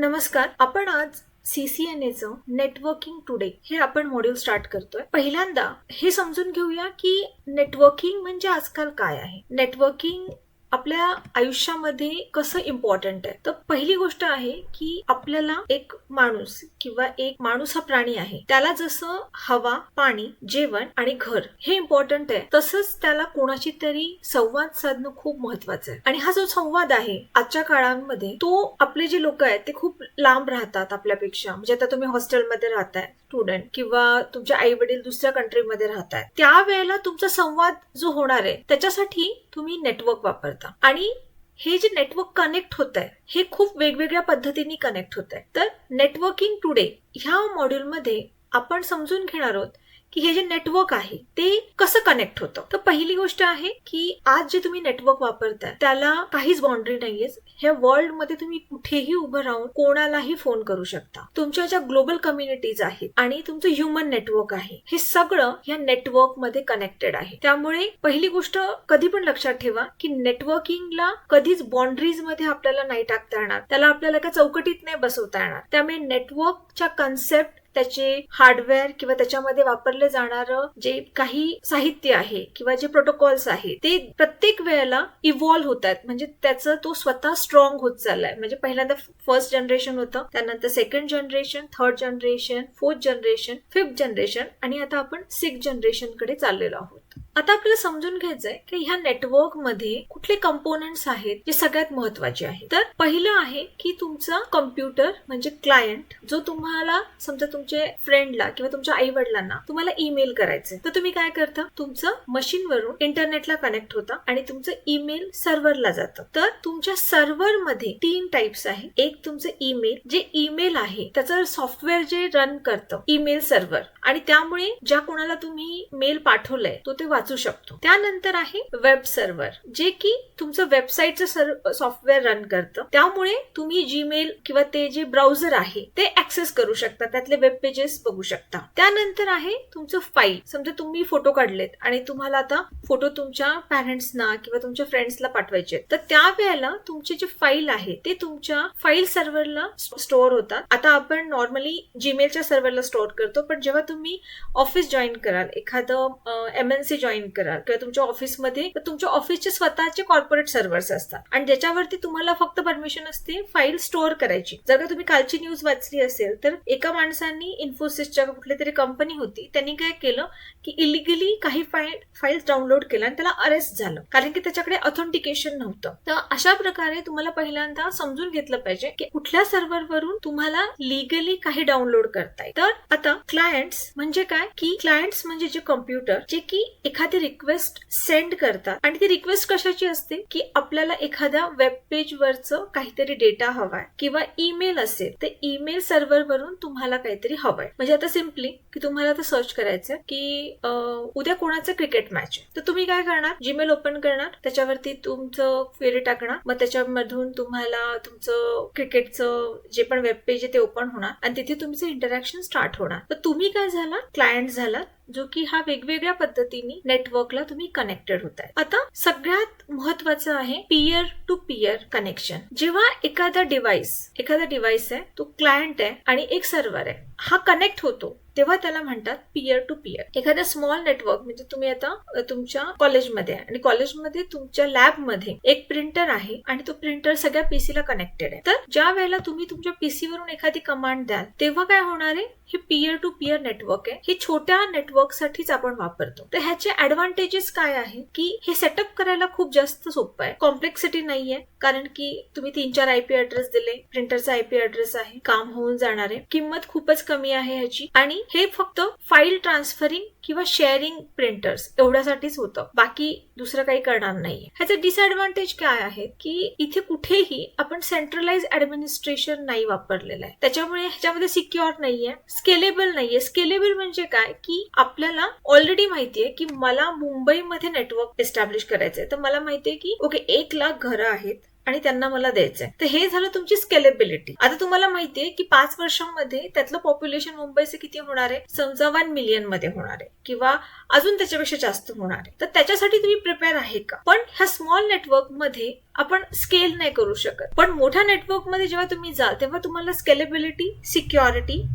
नमस्कार आपण आज सीसीएनएचं नेटवर्किंग टुडे हे आपण मॉड्यूल स्टार्ट करतोय. पहिल्यांदा हे समजून घेऊया की नेटवर्किंग म्हणजे आजकाल काय आहे. नेटवर्किंग आपल्या आयुष्यामध्ये कसं इम्पॉर्टंट आहे? तर पहिली गोष्ट आहे की आपल्याला एक माणूस किंवा एक माणूस हा प्राणी आहे. त्याला जसं हवा पाणी जेवण आणि घर हे इम्पॉर्टंट आहे तसंच त्याला कोणाची तरी संवाद साधणं खूप महत्वाचं आहे. आणि हा जो संवाद आहे आजच्या काळामध्ये तो आपले जे लोक आहेत ते खूप लांब राहतात आपल्यापेक्षा. म्हणजे आता तुम्ही हॉस्टेलमध्ये राहताय स्टुडंट किंवा तुमचे आई वडील दुसऱ्या कंट्रीमध्ये राहतात त्यावेळेला तुमचा संवाद जो होणार आहे त्याच्यासाठी तुम्ही नेटवर्क वापरता. आणि हे जे नेटवर्क कनेक्ट होत आहे हे खूप वेगवेगळ्या पद्धतीने कनेक्ट होत आहे तर नेटवर्किंग टुडे ह्या मॉड्यूलमध्ये आपण समजून घेणार आहोत की हे जे नेटवर्क आहे ते कसं कनेक्ट होतं? तर पहिली गोष्ट आहे की आज जे तुम्ही नेटवर्क वापरताय त्याला काहीच बाउंड्री नाहीये. ह्या वर्ल्डमध्ये तुम्ही कुठेही उभं राहून कोणालाही फोन करू शकता. तुमच्या ज्या ग्लोबल कम्युनिटीज आहेत आणि तुमचं ह्युमन नेटवर्क आहे हे सगळं या नेटवर्कमध्ये कनेक्टेड आहे. त्यामुळे पहिली गोष्ट कधी पण लक्षात ठेवा की नेटवर्किंगला कधीच बाउंड्रीजमध्ये आपल्याला नाही टाकता येणार. त्याला आपल्याला एका चौकटीत नाही बसवता येणार. त्यामुळे नेटवर्कच्या कन्सेप्ट त्याचे हार्डवेअर किंवा त्याच्यामध्ये वापरले जाणारं जे काही साहित्य आहे किंवा जे प्रोटोकॉल्स आहे ते प्रत्येक वेळेला इव्हॉल्व्ह होत आहेत म्हणजे त्याचं तो स्वतः स्ट्रॉंग होत चाललाय. म्हणजे पहिल्यांदा फर्स्ट जनरेशन होतं त्यानंतर second generation third generation fourth generation fifth generation आणि आता आपण सिक्स जनरेशनकडे चाललेलो आहोत. आता आपल्याला समजून घ्यायचंय की ह्या नेटवर्कमध्ये कुठले कंपोनंट्स आहेत जे सगळ्यात महत्त्वाचे आहेत. तर पहिलं आहे की तुमचा कम्प्युटर म्हणजे क्लायंट जो तुम्हाला समजा तुमच्या फ्रेंडला किंवा तुमच्या आई वडिलांना तुम्हाला ईमेल करायचंय. तर तुम्ही काय करता? तुमचं मशीनवरून इंटरनेटला कनेक्ट होता आणि तुमचं ईमेल सर्व्हरला जातं. तर तुमच्या सर्व्हरमध्ये तीन टाइप्स आहे. एक तुमचं ईमेल जे ईमेल आहे त्याचं सॉफ्टवेअर जे रन करतं ईमेल सर्व्हर आणि त्यामुळे ज्या कोणाला तुम्ही मेल पाठवलंय तो ते वाचू शकतो. त्यानंतर आहे वेब सर्व्हर जे की तुमचं वेबसाईटचं सॉफ्टवेअर रन करतं. त्यामुळे तुम्ही जीमेल किंवा ते जे ब्राउझर आहे ते ऍक्सेस करू शकता. त्यातले वेब पेजेस बघू शकता. त्यानंतर आहे तुमचं फाईल समजा तुम्ही फोटो काढलेत आणि तुम्हाला आता फोटो तुमच्या पॅरेंट्सना किंवा तुमच्या फ्रेंड्सला पाठवायचे तर त्यावेळेला तुमचे जे फाईल आहे ते तुमच्या फाईल सर्व्हरला स्टोअर होतात. आता आपण नॉर्मली जीमेलच्या सर्व्हरला स्टोअर करतो पण जेव्हा तुम्ही ऑफिस जॉईन कराल एखादं एमएनसी जॉईन कराल किंवा तुमच्या ऑफिसमध्ये तर तुमच्या ऑफिसचे स्वतःचे कॉर्पोरेट सर्व्हर्स असतात. आणि ज्याच्यावरती तुम्हाला फक्त परमिशन असते फाईल स्टोअर करायची. जर का तुम्ही कालची न्यूज वाचली असेल तर एका माणसांनी इन्फोसिसच्या कुठली तरी कंपनी होती त्यांनी काय केलं की इलिगली काही फाईल फाईल्स डाउनलोड केल्या आणि त्याला अरेस्ट झालं. कारण की त्याच्याकडे ऑथेंटिकेशन नव्हतं. तर अशा प्रकारे तुम्हाला पहिल्यांदा समजून घेतलं पाहिजे की कुठल्या सर्व्हरवरून तुम्हाला लिगली काही डाउनलोड करताय तर आता क्लायंट्स म्हणजे काय? की क्लायंट्स म्हणजे जे कम्प्युटर जे की एखादी रिक्वेस्ट सेंड करतात. आणि ती रिक्वेस्ट कशाची असते? की आपल्याला एखाद्या वेब पेज वरचं काहीतरी डेटा हवाय किंवा ईमेल असेल तर ईमेल सर्व्हर वरून तुम्हाला काहीतरी हवंय. म्हणजे आता सिम्पली की तुम्हाला आता सर्च करायचं की उद्या कोणाचं क्रिकेट मॅच आहे? तर तुम्ही काय करणार? जीमेल ओपन करणार. त्याच्यावरती तुमचं क्वेरी टाकणार. मग त्याच्यामधून तुम्हाला तुमचं क्रिकेटचं जे पण वेब पेज आहे ते ओपन होणार. आणि तिथे तुमचं इंटरॅक्शन स्टार्ट होणार. तर तुम्ही काय झाला क्लायंट झाला जो की हा वेगवेगळ्या पद्धतीने नेटवर्कला तुम्ही कनेक्टेड होत आहे आता सगळ्यात महत्वाचं आहे पियर टू पियर कनेक्शन जेव्हा एखादा डिव्हाइस एखादा डिव्हाइस आहे तो क्लायंट आहे आणि एक सर्व्हर आहे हा कनेक्ट होतो तेव्हा त्याला म्हणतात पियर टू पियर एखाद्या स्मॉल नेटवर्क म्हणजे तुम्ही आता तुमच्या कॉलेजमध्ये आहे आणि कॉलेजमध्ये तुमच्या लॅबमध्ये एक प्रिंटर आहे आणि तो प्रिंटर सगळ्या पीसीला कनेक्टेड आहे. तर ज्या वेळेला तुम्ही तुमच्या पीसीवरून एखादी कमांड द्याल तेव्हा काय होणार आहे? हे पियर टू पियर नेटवर्क आहे. हे छोट्या नेटवर्क साठीच आपण वापरतो. तर ह्याचे ऍडव्हान्टेजेस काय आहे की हे सेटअप करायला खूप जास्त सोपं आहे. कॉम्प्लेक्सिटी नाहीये कारण की तुम्ही तीन चार आयपी ऍड्रेस दिले प्रिंटरचा आयपी ऍड्रेस आहे काम होऊन जाणार आहे. किंमत खूपच कमी आहे ह्याची. आणि हे फक्त फाईल ट्रान्सफरिंग किंवा शेअरिंग प्रिंटर्स एवढ्यासाठीच होतं. बाकी दुसरं काही करणार नाहीये. ह्याचे डिसएडव्हान्टेज काय आहे की इथे कुठेही आपण सेंट्रलाइज ऍडमिनिस्ट्रेशन नाही वापरलेलं आहे. त्याच्यामुळे ह्याच्यामध्ये सिक्युअर नाहीये स्केलेबल नाहीये. स्केलेबल म्हणजे काय? की आपल्याला ऑलरेडी माहितीये की मला मुंबईमध्ये नेटवर्क एस्टॅब्लिश करायचंय. तर मला माहितीये की ओके एक लाख घरं आहेत. आणि त्यांना मला द्यायचंय. तर हे झालं तुमची स्केलेबिलिटी आता तुम्हाला माहितीये की पाच वर्षांमध्ये त्यातलं पॉप्युलेशन मुंबईचे किती होणार आहे? समजा वन मिलियनमध्ये होणार आहे. किंवा अजून त्याच्यापेक्षा जास्त होणार आहे. तर त्याच्यासाठी तुम्ही प्रिपेअर आहे का? पण ह्या स्मॉल नेटवर्कमध्ये आपण स्केल नाही करू शकत. पण मोठ्या नेटवर्कमध्ये जेव्हा तुम्ही जाल तेव्हा तुम्हाला स्केलेबिलिटी सिक्युरिटी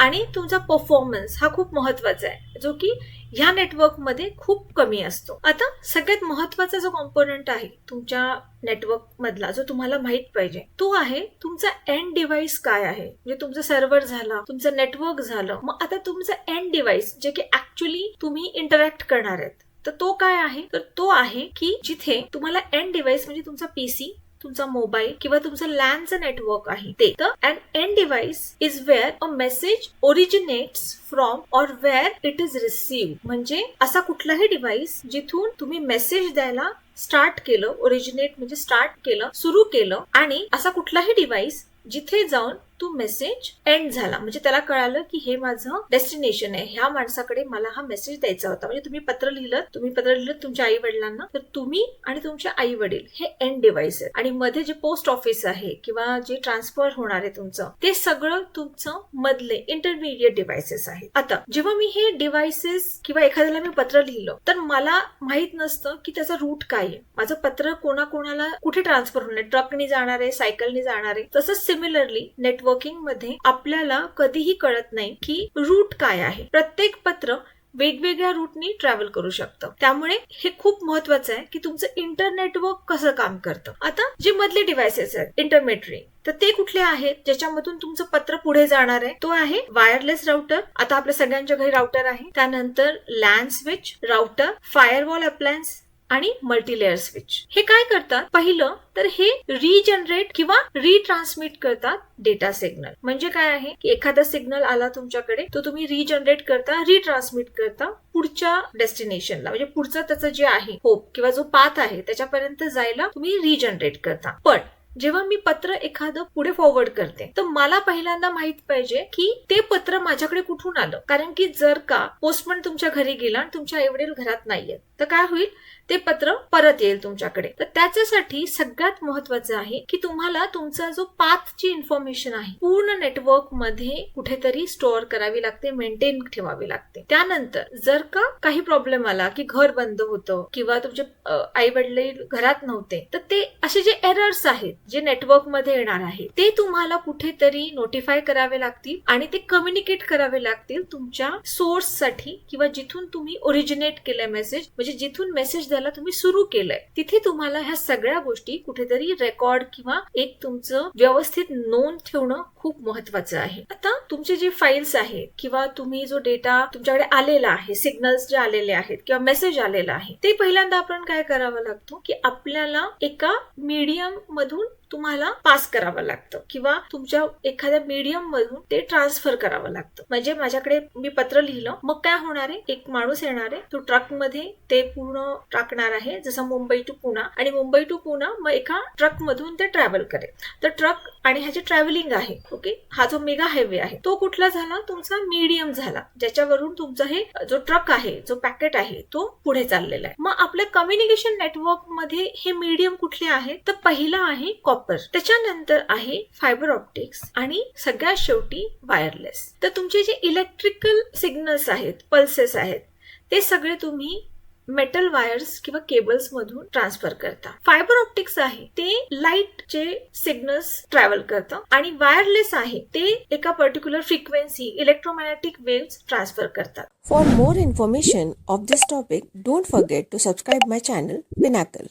आणि तुमचा परफॉर्मन्स हा खूप महत्त्वाचा आहे जो की ह्या नेटवर्कमध्ये खूप कमी असतो. आता सगळ्यात महत्त्वाचा जो कॉम्पोनंट आहे तुमच्या नेटवर्क मधला जो तुम्हाला माहीत पाहिजे तो आहे तुमचा एंड डिव्हाइस काय आहे? म्हणजे तुमचं सर्व्हर झाला तुमचं नेटवर्क झालं मग आता तुमचं एंड डिव्हाइस जे की ऍक्च्युली तुम्ही इंटरॅक्ट करणार आहेत तर तो काय आहे? तर तो आहे की जिथे तुम्हाला एंड डिव्हाइस म्हणजे तुमचा पीसी तुमचा मोबाईल किंवा तुमचं लँडचं नेटवर्क आहे ते. तर and an device is where a message originates from or where it is receive म्हणजे असा कुठलाही डिव्हाइस जिथून तुम्ही मेसेज द्यायला स्टार्ट केलं ओरिजिनेट म्हणजे स्टार्ट केलं सुरू केलं आणि असा कुठलाही डिव्हाइस जिथे जाऊन तो मेसेज एंड झाला. म्हणजे त्याला कळालं की हे माझं डेस्टिनेशन आहे. ह्या माणसाकडे मला हा मेसेज द्यायचा होता. म्हणजे तुम्ही पत्र लिहिलं तुम्ही पत्र लिहिलं तुमच्या आई वडिलांना तर तुम्ही आणि तुमचे आई वडील हे एंड डिव्हाइस आहे आणि मध्ये जे पोस्ट ऑफिस आहे किंवा जे ट्रान्सफर होणार आहे तुमचं ते सगळं तुमचं मधले इंटरमिडिएट डिव्हायसेस आहेत. आता जेव्हा मी हे डिव्हायसेस किंवा एखाद्याला मी पत्र लिहिलं तर मला माहीत नसतं की त्याचा रूट काय आहे. माझं पत्र कोणाकोणाला कुठे ट्रान्सफर होणार ट्रकनी जाणार आहे सायकलनी जाणार आहे? तसंच सिमिलरली नेटवर्क नेटवर्किंगमध्ये आपल्याला कधीही कळत नाही की रूट काय आहे. प्रत्येक पत्र वेगवेगळ्या रूटनी ट्रॅव्हल करू शकतं. त्यामुळे हे खूप महत्वाचं आहे की तुमचं इंटरनेटवर्क कसं काम करतं. आता जे मधले डिव्हायसेस आहेत इंटरमेट्री तर ते कुठले आहेत? ज्याच्यामधून तुमचं पत्र पुढे जाणार आहे? तो आहे वायरलेस राउटर आता आपल्या सगळ्यांच्या घरी राउटर आहे. त्यानंतर LAN switch router firewall appliance आणि मल्टीलेअर स्विच हे काय करतात? पहिलं तर हे रिजनरेट किंवा रिट्रान्समिट करतात डेटा सिग्नल म्हणजे काय आहे? की एखादा सिग्नल आला तुमच्याकडे तो तुम्ही रिजनरेट करता रिट्रान्समिट करता पुढच्या डेस्टिनेशनला म्हणजे पुढचं त्याचा जे आहे होप किंवा जो पाथ आहे त्याच्यापर्यंत जायला तुम्ही रिजनरेट करता. पण जेव्हा मी पत्र एखादं पुढे फॉरवर्ड करते तर मला पहिल्यांदा माहीत पाहिजे की ते पत्र माझ्याकडे कुठून आलं? कारण की जर का पोस्टमन तुमच्या घरी गेला आणि तुमच्या एवढे घरात नाहीयेत तर काय होईल? ते पत्र परत येईल तुमच्याकडे. तर त्याच्यासाठी सगळ्यात महत्वाचं आहे की तुम्हाला तुमचा जो पाथची इन्फॉर्मेशन आहे पूर्ण नेटवर्कमध्ये कुठेतरी स्टोअर करावी लागते मेंटेन ठेवावी लागते. त्यानंतर जर का काही प्रॉब्लेम आला की घर बंद होतं किंवा तुमचे आई वडील घरात नव्हते तर ते असे जे एरर्स आहेत जे नेटवर्कमध्ये येणार आहे ते तुम्हाला कुठेतरी नोटिफाय करावे लागतील आणि ते कम्युनिकेट करावे लागतील तुमच्या सोर्ससाठी किंवा जिथून तुम्ही ओरिजिनेट केलंय मेसेज म्हणजे जिथून मेसेज ज्याला तुम्ही सुरू केलंय तिथे तुम्हाला ह्या सगळ्या गोष्टी कुठेतरी रेकॉर्ड किंवा एक तुमचं व्यवस्थित नोंद ठेवणं खूप महत्वाचं आहे. आता तुमचे जे फाईल्स आहेत किंवा तुम्ही जो डेटा तुमच्याकडे आलेला आहे सिग्नल्स जे आलेले आहेत किंवा मेसेज आलेला आहे ते पहिल्यांदा आपण काय करावं लागतो की आपल्याला एका मीडियम मधून तुम्हाला पास करावं लागतं किंवा तुमच्या एखाद्या मीडियम मधून ते ट्रान्सफर करावं लागतं. म्हणजे माझ्याकडे मी पत्र लिहिलं मग काय होणार आहे? एक माणूस येणार आहे तो ट्रकमध्ये ते पूर्ण टाकणार आहे जसं मुंबई टू पुणा. आणि मुंबई टू पुणा मग एका ट्रक मधून ते ट्रॅव्हल करेल. तर ट्रक आणि ह्याचे ट्रॅव्हलिंग आहे ओके हा जो मेगा हायवे आहे तो कुठला झाला? तुमचा मीडियम झाला ज्याच्यावरून तुमचा हे जो ट्रक आहे जो पॅकेट आहे तो पुढे चाललेला आहे. मग आपल्या कम्युनिकेशन नेटवर्कमध्ये हे मीडियम कुठले आहे? तर पहिला आहे कॉपर त्याच्यानंतर आहे फायबर ऑप्टिक्स आणि सगळ्यात शेवटी वायरलेस तर तुमचे जे इलेक्ट्रिकल सिग्नल्स आहेत पल्सेस आहेत ते सगळे तुम्ही मेटल वायर्स किंवा केबल्स मधून ट्रान्सफर करता. फायबर ऑप्टिक्स आहे ते लाइट चे सिग्नल्स ट्रॅव्हल करतं आणि वायरलेस आहे ते एका particular frequency electromagnetic waves transfer करतात. For more information of this topic don't forget to subscribe my channel Pinnacle